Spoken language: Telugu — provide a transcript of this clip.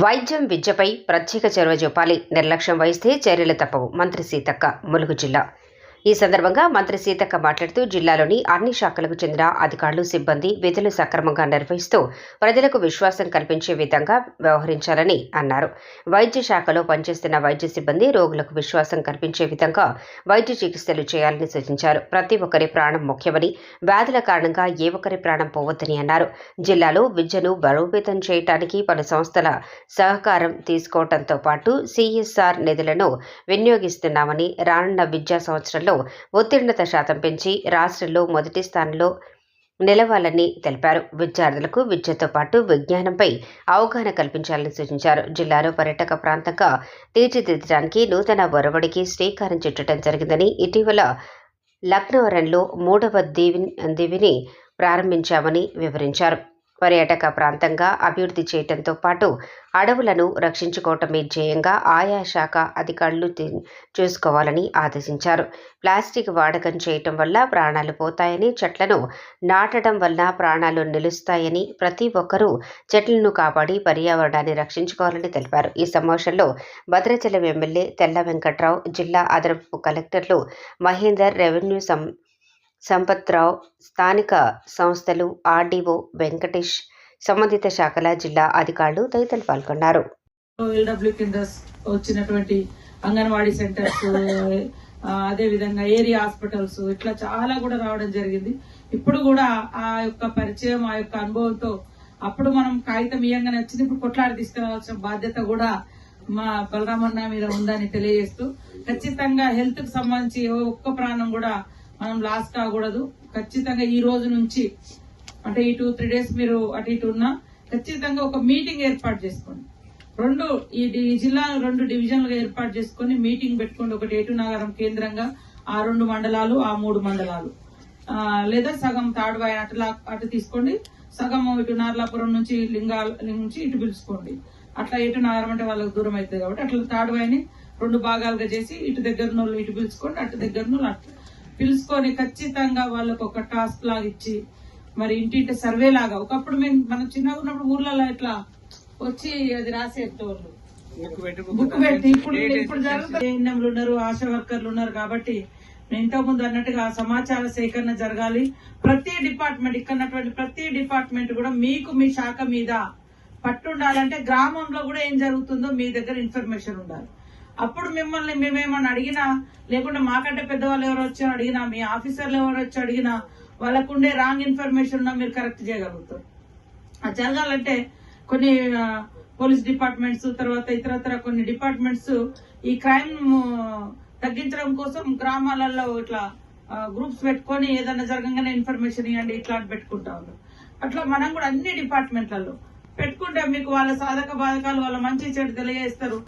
వైద్యం విద్యపై ప్రత్యేక చొరవ చూపాలి. నిర్లక్ష్యం వహిస్తే చర్యలు తప్పవు. మంత్రి సీతక్క ములుగు జిల్లా ఈ సందర్భంగా మంత్రి సీతక్క మాట్లాడుతూ జిల్లాలోని అన్ని శాఖలకు చెందిన అధికారులు సిబ్బంది విధులు సక్రమంగా నిర్వహిస్తూ ప్రజలకు విశ్వాసం కల్పించే విధంగా వ్యవహరించాలని అన్నారు. వైద్య శాఖలో పనిచేస్తున్న వైద్య సిబ్బంది రోగులకు విశ్వాసం కల్పించే విధంగా వైద్య చికిత్సలు చేయాలని సూచించారు. ప్రతి ఒక్కరి ప్రాణం ముఖ్యమని వ్యాధుల కారణంగా ఏ ఒక్కరి ప్రాణం పోవద్దని అన్నారు. జిల్లాలో విద్యను బలోపేతం చేయడానికి పలు సంస్థల సహకారం తీసుకోవడంతో పాటు సిఎస్ఆర్ నిధులను వినియోగిస్తున్నామని రానున్న విద్యా సంవత్సరంలో ఉత్తీర్ణత శాతం పెంచి రాష్ట్రంలో మొదటి స్థానంలో నిలవాలని తెలిపారు. విద్యార్థులకు విద్యతో పాటు విజ్ఞానంపై అవగాహన కల్పించాలని సూచించారు. జిల్లాలో పర్యాటక ప్రాంతంగా తీర్చిదిద్దడానికి నూతన ఒరవడికి శ్రీకారం చుట్టడం జరిగిందని ఇటీవల లక్నవరంలో మూడవ దీవి దివిని ప్రారంభించామని వివరించారు. పర్యాటక ప్రాంతంగా అభివృద్ధి చేయడంతో పాటు అడవులను రక్షించుకోవటమే ధ్యేయంగా ఆయా శాఖ అధికారులు చూసుకోవాలని ఆదేశించారు. ప్లాస్టిక్ వాడకం చేయటం వల్ల ప్రాణాలు పోతాయని చెట్లను నాటడం వల్ల ప్రాణాలు నిలుస్తాయని ప్రతి ఒక్కరూ చెట్లను కాపాడి పర్యావరణాన్ని రక్షించుకోవాలని తెలిపారు. ఈ సమావేశంలో భద్రాచలం ఎమ్మెల్యే తెల్ల వెంకట్రావు జిల్లా అదనపు కలెక్టర్లు మహేందర్ రెవెన్యూ సం సంపత్రావు స్థానిక సంస్థలు ఆర్డీఓ వెంకటేష్ సంబంధిత శాఖల జిల్లా అధికారులు తదితరులు పాల్గొన్నారు. ఎల్డబ్ల్యూ కింద వచ్చినటువంటి అంగన్వాడీ సెంటర్స్ అదే విధంగా ఏరియా హాస్పిటల్స్ ఇట్లా చాలా కూడా రావడం జరిగింది. ఇప్పుడు కూడా ఆ యొక్క పరిచయం ఆ యొక్క అనుభవంతో అప్పుడు మనం కాగితం ఇయ్యంగానే వచ్చింది. ఇప్పుడు కొట్లాడి తీసుకురావాల్సిన బాధ్యత కూడా మా బలరామన్న మీద ఉందని తెలియజేస్తూ ఖచ్చితంగా హెల్త్కు సంబంధించి ఒక్క ప్రాణం కూడా మనం లాస్ కాకూడదు ఖచ్చితంగా ఈ రోజు నుంచి అంటే ఈ టూ త్రీ డేస్ మీరు అటు ఇటు ఉన్నా ఖచ్చితంగా ఒక మీటింగ్ ఏర్పాటు చేసుకోండి. రెండు ఈ జిల్లాను రెండు డివిజన్లుగా ఏర్పాటు చేసుకొని మీటింగ్ పెట్టుకోండి. ఒకటి ఏటు నగరం కేంద్రంగా ఆ రెండు మండలాలు ఆ మూడు మండలాలు. లేదా సగం తాడువాయి అటులా అటు తీసుకోండి. సగం ఇటు నార్లాపురం నుంచి లింగాల నుంచి ఇటు పిలుచుకోండి. అట్లా ఎటు నగరం అంటే వాళ్ళకి దూరం అవుతుంది కాబట్టి అట్లా తాడువాయిని రెండు భాగాలుగా చేసి ఇటు దగ్గర నోళ్ళు ఇటు పిలుచుకోండి అటు దగ్గర నోళ్ళు పిలుచుకొని ఖచ్చితంగా వాళ్ళకు ఒక టాస్క్ లాగా ఇచ్చి మరి ఇంటింటి సర్వే లాగా. ఒకప్పుడు మేము మనం చిన్నగా ఉన్నప్పుడు ఊర్లలో ఇట్లా వచ్చి అది రాసేటోళ్ళు. బుక్ పెట్టి ఇప్పుడు ఇప్పుడు జరుగుతుంది ఉన్నారు ఆశా వర్కర్లు ఉన్నారు కాబట్టి నేను ఇంతకు ముందు అన్నట్టుగా సమాచార సేకరణ జరగాలి. ప్రతి డిపార్ట్మెంట్ ఇక్కడ ప్రతి డిపార్ట్మెంట్ కూడా మీకు మీ శాఖ మీద పట్టు ఉండాలంటే గ్రామంలో కూడా ఏం జరుగుతుందో మీ దగ్గర ఇన్ఫర్మేషన్ ఉండాలి. అప్పుడు మిమ్మల్ని మేమేమన్నా అడిగినా లేకుంటే మాకంటే పెద్దవాళ్ళు ఎవరు వచ్చి అడిగినా మీ ఆఫీసర్లు ఎవరు వచ్చి అడిగినా వాళ్ళకుండే రాంగ్ ఇన్ఫర్మేషన్ ఉన్నా మీరు కరెక్ట్ చేయగలుగుతారు. అది జరగాలంటే కొన్ని పోలీస్ డిపార్ట్మెంట్స్ తర్వాత ఇతరత్ర కొన్ని డిపార్ట్మెంట్స్ ఈ క్రైమ్ తగ్గించడం కోసం గ్రామాలలో ఇట్లా గ్రూప్స్ పెట్టుకొని ఏదైనా జరగంగానే ఇన్ఫర్మేషన్ ఇవ్వండి ఇట్లా పెట్టుకుంటా ఉన్నారు. అట్లా మనం కూడా అన్ని డిపార్ట్మెంట్లలో పెట్టుకుంటే మీకు వాళ్ళ సాధక బాధకాలు వాళ్ళ మంచి చెడు తెలియజేస్తారు.